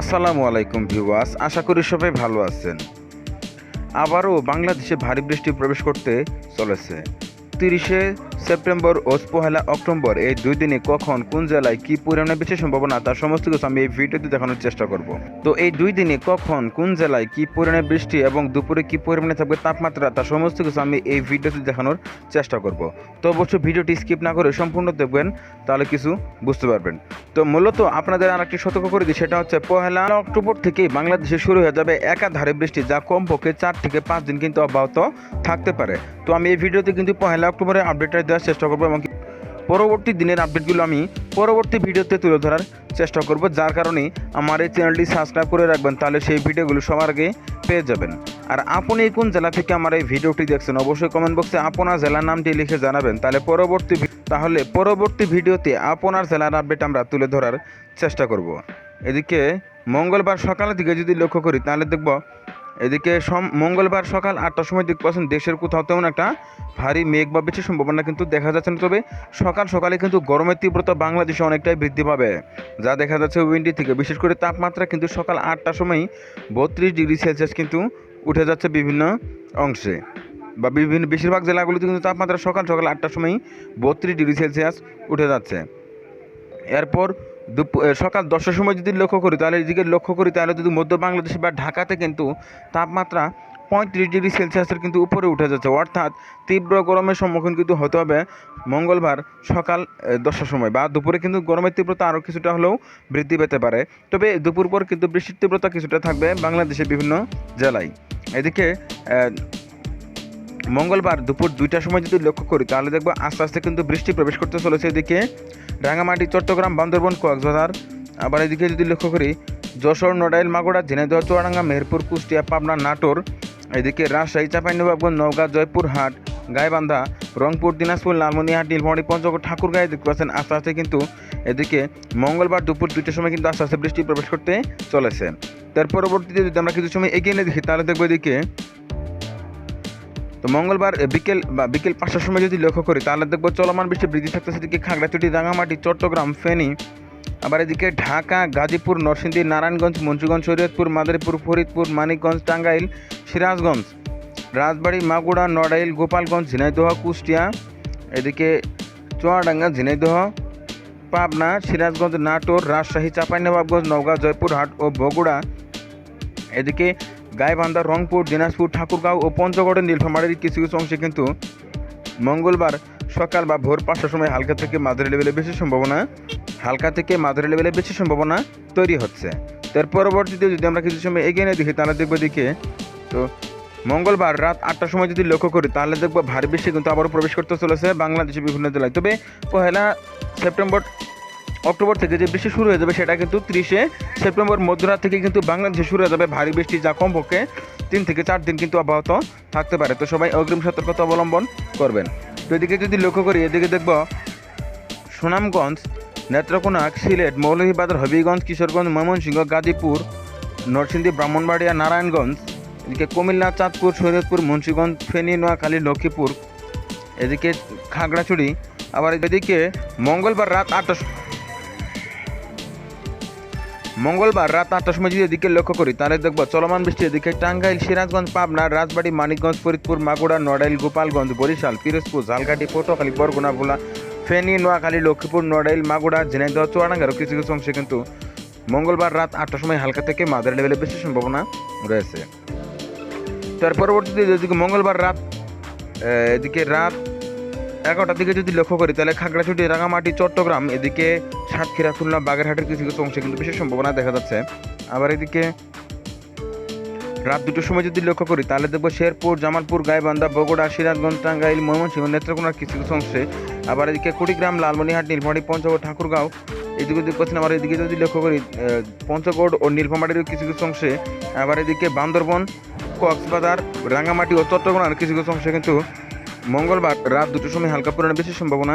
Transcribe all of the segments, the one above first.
আসসালামু আলাইকুম ভিউয়ার্স, আশা করি সবাই ভালো আছেন। আবারও বাংলাদেশে ভারী বৃষ্টি প্রবেশ করতে চলেছে। তিরিশে সেপ্টেম্বর ও পহেলা অক্টোবর, এই দুই দিনে কখন, কোন জেলায় কি পরিমাণে বেশি সম্ভাবনা, তার সমস্ত কিছু আমি এই ভিডিওতে দেখানোর চেষ্টা করব। তো এই দুই দিনে কখন, কোন জেলায় কি পরিমাণে বৃষ্টি এবং দুপুরে কি পরিমাণে থাকবে তাপমাত্রা, তার সমস্ত কিছু আমি এই ভিডিওতে দেখানোর চেষ্টা করব। তো অবশ্যই ভিডিওটি স্কিপ না করে সম্পূর্ণ দেখবেন, তাহলে কিছু বুঝতে পারবেন। তো মূলত আপনাদের আর একটি সতর্ক করে দিই, সেটা হচ্ছে পহেলা অক্টোবর থেকেই বাংলাদেশে শুরু হয়ে যাবে একাধারে বৃষ্টি, যা কমপক্ষে চার থেকে পাঁচ দিন কিন্তু অব্যাহত থাকতে পারে। তো আমি এই ভিডিওতে কিন্তু পহেলা অক্টোবরে আপডেটটা দেওয়ার চেষ্টা করব এবং পরবর্তী দিনের আপডেটগুলো আমি পরবর্তী ভিডিওতে তুলে ধরার চেষ্টা করব, যার কারণে আমার এই চ্যানেলটি সাবস্ক্রাইব করে রাখবেন, তাহলে সেই ভিডিওগুলো সবার আগে পেয়ে যাবেন। আর আপনি কোন জেলা থেকে আমার এই ভিডিওটি দেখছেন, অবশ্যই কমেন্ট বক্সে আপনার জেলার নামটি লিখে জানাবেন। তাহলে পরবর্তী তাহলে পরবর্তী ভিডিওতে আপনার জেলার আপডেট আমরা তুলে ধরার চেষ্টা করব। এদিকে মঙ্গলবার সকালের দিকে যদি লক্ষ্য করি, তাহলে দেখব এদিকে সম মঙ্গলবার সকাল আটটার সময় দেখতে পাচ্ছেন দেশের কোথাও তেমন একটা ভারী মেঘ বা বেশি সম্ভাবনা কিন্তু দেখা যাচ্ছে না। তবে সকাল সকালে কিন্তু গরমের তীব্রতা বাংলাদেশে অনেকটাই বৃদ্ধি পাবে, যা দেখা যাচ্ছে উইন্ডি থেকে। বিশেষ করে তাপমাত্রা কিন্তু সকাল আটটার সময় বত্রিশ ডিগ্রি সেলসিয়াস কিন্তু উঠে যাচ্ছে বিভিন্ন অংশে বা বিভিন্ন বেশিরভাগ জেলাগুলিতে কিন্তু তাপমাত্রা সকাল সকাল আটটার সময় বত্রিশ ডিগ্রি সেলসিয়াস উঠে যাচ্ছে। এরপর সকাল দশটার সময় যদি লক্ষ্য করি, তাহলে এদিকে লক্ষ্য করি, তাহলে যদি মধ্য বাংলাদেশ বা ঢাকাতে কিন্তু তাপমাত্রা পঁয়ত্রিশ ডিগ্রি সেলসিয়াসের কিন্তু উপরে উঠে যাচ্ছে। অর্থাৎ তীব্র গরমের সম্মুখীন কিন্তু হতে হবে মঙ্গলবার সকাল দশটার সময় বা দুপুরে কিন্তু গরমের তীব্রতা আরও কিছুটা হলেও বৃদ্ধি পেতে পারে। তবে দুপুর পর কিন্তু বৃষ্টির তীব্রতা কিছুটা থাকবে বাংলাদেশের বিভিন্ন জেলায়। এদিকে মঙ্গলবার দুপুর দুইটার সময় যদি লক্ষ্য করি, তাহলে দেখব আস্তে আস্তে কিন্তু বৃষ্টি প্রবেশ করতে চলেছে এদিকে। রাঙামাটি চট্টগ্রাম, বান্দরবন, কক্সবাজার। আবার এদিকে যদি লক্ষ্য করি, যশোর, নড়াইল, মাগুরা, ঝিনাইদহ, চুয়াডাঙ্গা, মেহেরপুর, কুষ্টিয়া, পাবনা, নাটোর। এদিকে রাজশাহী, চাঁপাইনবাবগঞ্জ, নওগাঁ জয়পুরহাট গাইবান্ধা, রংপুর, দিনাজপুর, লালমনিহাট নীলফামারী পঞ্চগড় ঠাকুরগাঁয়ে দেখতে পাচ্ছেন আস্তে আস্তে কিন্তু এদিকে মঙ্গলবার দুপুর দুইটার সময় কিন্তু আস্তে আস্তে বৃষ্টি প্রবেশ করতে চলেছে। তার পরবর্তীতে যদি আমরা কিছু সময় এগিয়ে নিয়ে দেখি, তাহলে দেখব এদিকে তো মঙ্গলবার বিকেল, বা, বিকেল পাঁচটার সময় যদি লক্ষ্য করি, তাহলে দেখব চলমান বৃষ্টি বৃদ্ধি থাকতেছে এদিকে খাগড়াছড়ি রাঙামাটি চট্টগ্রাম, ফেনী। আবার এদিকে ঢাকা, গাজীপুর, নরসিংদী, নারায়ণগঞ্জ, মুন্সিগঞ্জ, শরীয়তপুর, মাদারীপুর, ফরিদপুর, মানিকগঞ্জ, টাঙ্গাইল, সিরাজগঞ্জ, রাজবাড়ী মাগুড়া নড়াইল, গোপালগঞ্জ, ঝিনাইদহ, কুষ্টিয়া, এদিকে চুয়াডাঙ্গা, ঝিনাইদহ, পাবনা, সিরাজগঞ্জ, নাটোর, রাজশাহী, চাঁপাইনবাবগঞ্জ, নওগাঁ, জয়পুরহাট ও বগুড়া। এদিকে গাইবান্ধা রংপুর, দিনাজপুর, ঠাকুরগাঁও ও পঞ্চগড়ের নীলফামারীর কিছু কিছু অংশে কিন্তু মঙ্গলবার সকাল বা ভোর পাঁচটার সময় হালকা থেকে মাঝারি লেভেলে বেশি সম্ভাবনা, হালকা থেকে মাঝারি লেভেলে বেশি সম্ভাবনা তৈরি হচ্ছে। তার পরবর্তীতে যদি আমরা কিছু সময় এগিয়ে নিয়ে দেখি, তাহলে দেখব দিকে তো মঙ্গলবার রাত আটটার সময় যদি লক্ষ্য করি, তাহলে দেখব ভারী বৃষ্টি কিন্তু আবারও প্রবেশ করতে চলেছে বাংলাদেশের বিভিন্ন জেলায়। তবে পহেলা সেপ্টেম্বর অক্টোবর থেকে যে বৃষ্টি শুরু হয়ে যাবে সেটা কিন্তু ত্রিশে সেপ্টেম্বর মধ্যরাত থেকে কিন্তু বাংলাদেশে শুরু হয়ে যাবে ভারী বৃষ্টি, যা কমপক্ষে তিন থেকে চার দিন কিন্তু অব্যাহত থাকতে পারে। তো সবাই অগ্রিম সতর্কতা অবলম্বন করবেন। তো এদিকে যদি লক্ষ্য করি, এদিকে দেখব সুনামগঞ্জ, নেত্রকোনা, সিলেট, মৌলভীবাজার, হবিগঞ্জ, কিশোরগঞ্জ, ময়মনসিংহ, গাজীপুর, নরসিংদী, ব্রাহ্মণবাড়িয়া, নারায়ণগঞ্জ, এদিকে কুমিল্লা, চাঁদপুর, শরীয়তপুর, মুন্সিগঞ্জ, ফেনী, নোয়াখালী, লক্ষ্মীপুর, এদিকে খাগড়াছড়ি, আবার এদিকে মঙ্গলবার রাত আটটা মঙ্গলবার রাত আটটার সময় যদি এদিকে লক্ষ্য করি, তাহলে দেখব চলমান বৃষ্টি এদিকে টাঙ্গাইল, সিরাজগঞ্জ, পাবনা, রাজবাড়ী, মানিকগঞ্জ, ফরিদপুর মাগুড়া নড়াইল, গোপালগঞ্জ, বরিশাল, পিরোজপুর, ঝালকাঠি, পটুয়াখালী, বরগুনা, ভোলা, ফেনী, নোয়াখালী, লক্ষ্মীপুর, নড়াইল মাগুড়া ঝিনাইদহ চুয়াডাঙ্গারও কিছু কিছু অংশে কিন্তু মঙ্গলবার রাত আটটার সময় হালকা থেকে মাদার লেভেলে বেশি সম্ভাবনা রয়েছে। তার পরবর্তীতে এদিকে মঙ্গলবার রাত এদিকে রাত এগারোটার দিকে যদি লক্ষ্য করি, তাহলে খাগড়াছড়ি, রাঙামাটি, চট্টগ্রাম, এদিকে সাতক্ষীরা, খুলনা, বাগেরহাটের কিছু কিছু অংশে কিন্তু বিশেষ সম্ভাবনা দেখা যাচ্ছে। আবার এদিকে রাত দুটোর সময় যদি লক্ষ্য করি, তাহলে দেখব শেরপুর, জামালপুর, গাইবান্ধা, বগুড়া, সিরাজগঞ্জ, টাঙ্গাইল, ময়মনসিংহ, নেত্রকোনার কিছু কিছু অংশে। আবার এদিকে কুড়িগ্রাম লালমনিহাট নীলফামারী, পঞ্চগড়, ঠাকুরগাঁও, এদিকে যদি করছেন আবার এদিকে যদি লক্ষ্য করি পঞ্চগড় ও নীলফামারীর কিছু কিছু অংশে। আবার এদিকে বান্দরবন, কক্সবাজার, রাঙামাটি ও চট্টগ্রামের কিছু কিছু অংশে কিন্তু মঙ্গলবার রাত দুটোর সময় হালকা পরিমাণে বেশি সম্ভাবনা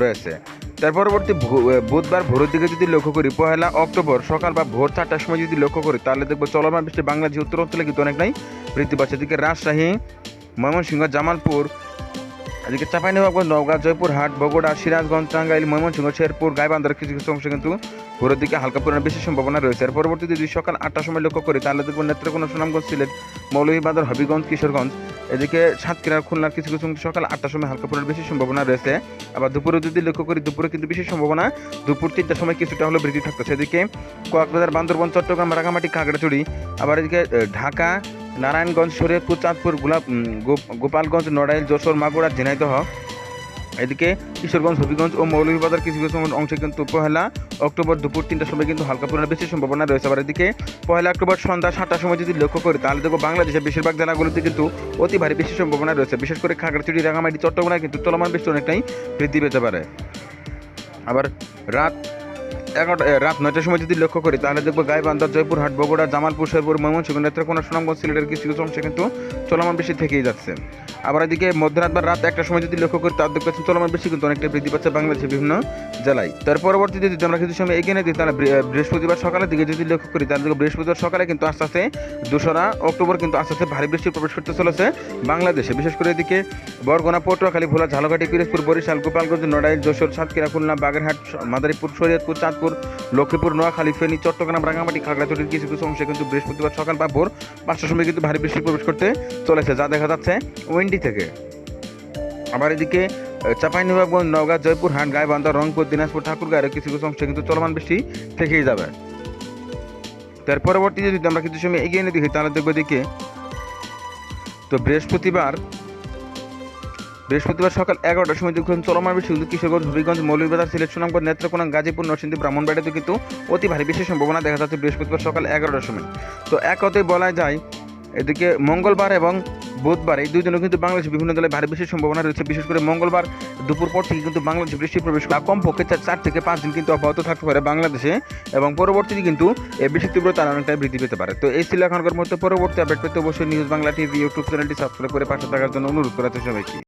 রয়েছে। তার পরবর্তী বুধবার ভোরের দিকে যদি লক্ষ্য করি, পহেলা অক্টোবর সকাল বা ভোর চারটার সময় যদি লক্ষ্য করি, তাহলে দেখব চলমান বৃষ্টি বাংলাদেশ উত্তর অঞ্চলে কিন্তু অনেকটাই বৃদ্ধি পাচ্ছে এদিকে রাজশাহী, ময়মনসিংহ, জামালপুর, এদিকে চাঁপাইনবাবগঞ্জ, নওগাঁ, জয়পুরহাট, বগুড়া, সিরাজগঞ্জ, টাঙ্গাইল, ময়মনসিংহ, শেরপুর, গাইবান্ধার কিছু কিছু অংশে কিন্তু ভোরের দিকে হালকা পরিমাণে বেশি সম্ভাবনা রয়েছে। এর পরবর্তীতে যদি সকাল আটটার সময় লক্ষ্য করি, তাহলে দেখব নেত্রকোনা, সুনামগঞ্জ, সিলেট, মৌলভীবাজার, হবিগঞ্জ, কিশোরগঞ্জ, এদিকে সাতক্ষীরার খুলনার কিছু কিছু সকাল আটটার সময় হালকা পরিমাণে বেশি সম্ভাবনা রয়েছে। আবার দুপুরে যদি লক্ষ্য করি, দুপুরে কিন্তু বেশি সম্ভাবনা দুপুর তিনটার সময় কিছুটা হলো বৃদ্ধি থাকতেছে। এদিকে কক্সবাজার বান্দরবন, চট্টগ্রাম রাঙামাটি খাগড়াছড়ি, আবার এদিকে ঢাকা, নারায়ণগঞ্জ, শরীয়তপুর, চাঁদপুর, গোলাপ গোপালগঞ্জ, নড়াইল, যশোর, মাগুরা, ঝিনাইদহ এদিকে কিশোরগঞ্জ, হবিগঞ্জ ও মৌলভীবাজার কিছু কিছু অংশে কিন্তু পহেলা অক্টোবর দুপুর তিনটার সময় কিন্তু হালকা পরিমাণে বেশি সম্ভাবনা রয়েছে। আবার এদিকে পহেলা অক্টোবর সন্ধ্যা সাতটার সময় যদি লক্ষ্য করি, তাহলে দেখো বাংলাদেশের বেশিরভাগ জেলাগুলোতে কিন্তু অতি ভারী বেশি সম্ভাবনা রয়েছে। বিশেষ করে খাগড়াছড়ি রাঙামাটি চট্টগ্রামে কিন্তু চলমান বৃষ্টি অনেকটাই বৃদ্ধি পেতে পারে। আবার রাত এগারোটা রাত নয়টার সময় যদি লক্ষ্য করি, তাহলে দেখব গাইবান্ধা, জয়পুরহাট, বগুড়া, জামালপুর শেরপুর ময়মনসিংহ নেত্রকোনা সুনামগঞ্জ সিলেটের কিছু কিছু অংশে কিন্তু চলমান বেশি থেকেই যাচ্ছে। আবার এদিকে মধ্যরাত বা রাত একটার সময় যদি লক্ষ্য করি তার দেখতে চলমান বেশি কিন্তু অনেকটা বৃদ্ধি পাচ্ছে বাংলাদেশের বিভিন্ন জেলায়। তার পরবর্তীতে যদি আমরা কিছু সময় এগিয়ে নিই তাহলে বৃহস্পতিবার সকালের দিকে যদি লক্ষ্য করি, তাহলে দেখব বৃহস্পতিবার সকালে কিন্তু আস্তে আস্তে দোসরা, অক্টোবর কিন্তু আস্তে আস্তে ভারী বৃষ্টি প্রবেশ করতে চলেছে বাংলাদেশে। বিশেষ করে এদিকে বরগুনা পটুয়াখালী ভোলা, ঝালকাঠি, পিরোজপুর, বরিশাল, গোপালগঞ্জ, নড়াইল, যশোর, সাতক্ষীরা, খুলনা, বাগেরহাট, মাদারীপুর, শরীয়তপুর, চাঁদপুর লক্ষ্মীপুর নোয়াখালী, ফেনী, চট্টগ্রাম রাঙামাটি খাগড়াছড়ির কিছু কিছু অংশে কিন্তু বৃহস্পতিবার সকাল বা ভোর পাঁচটার সময় কিন্তু ভারী বৃষ্টি প্রবেশ করতে চলেছে, যা দেখা যাচ্ছে উইন্ডি থেকে। আবার এদিকে চাঁপাইনবাবগঞ্জ, নওগাঁ জয়পুরহাট গাইবান্ধা রংপুর, দিনাজপুর ঠাকুরগাঁয়ের কিছু কিছু অংশে কিন্তু চলমান বৃষ্টি থেকেই যাবে। তার পরবর্তীতে যদি আমরা কিছু সময় এগিয়ে নিয়ে দেখি, তাহলে দেখব দিকে তো বৃহস্পতিবার বৃহস্পতিবার সকাল এগারোটার সময় দেখুন চলমান বৃষ্টি কিশোরগঞ্জ, হবিগঞ্জ, মৌলভীবাজার, সিলেট, সুনামগঞ্জ, নেত্রকোনা, গাজীপুর, নরসিংদী ব্রাহ্মণবাড়িতে কিন্তু অতি ভারী বেশি সম্ভাবনা দেখা যাচ্ছে বৃহস্পতিবার সকাল এগারোটার সময়। তো এক কথায় বলা যায়, এদিকে মঙ্গলবার এবং বুধবার এই দিনও কিন্তু বাংলাদেশে বিভিন্ন জেলায় ভারী বৃষ্টির সম্ভাবনা রয়েছে। বিশেষ করে মঙ্গলবার দুপুর পর থেকে কিন্তু বাংলাদেশ বৃষ্টি প্রবেশ বা কমপক্ষে চার থেকে পাঁচ দিন কিন্তু অব্যাহত থাকতে পারে বাংলাদেশে এবং পরবর্তীতে কিন্তু এই বৃষ্টির তীব্রতা অনেকটাই বৃদ্ধি পেতে পারে। তো এই ছিল এখনকার মধ্যে পরবর্তী আপডেট পেতে অবশ্যই নিউজ বাংলা টিভি ইউটিউব চ্যানেলটি সাবস্ক্রাইব করে পাশে থাকার জন্য অনুরোধ করা হচ্ছে সবাইকে।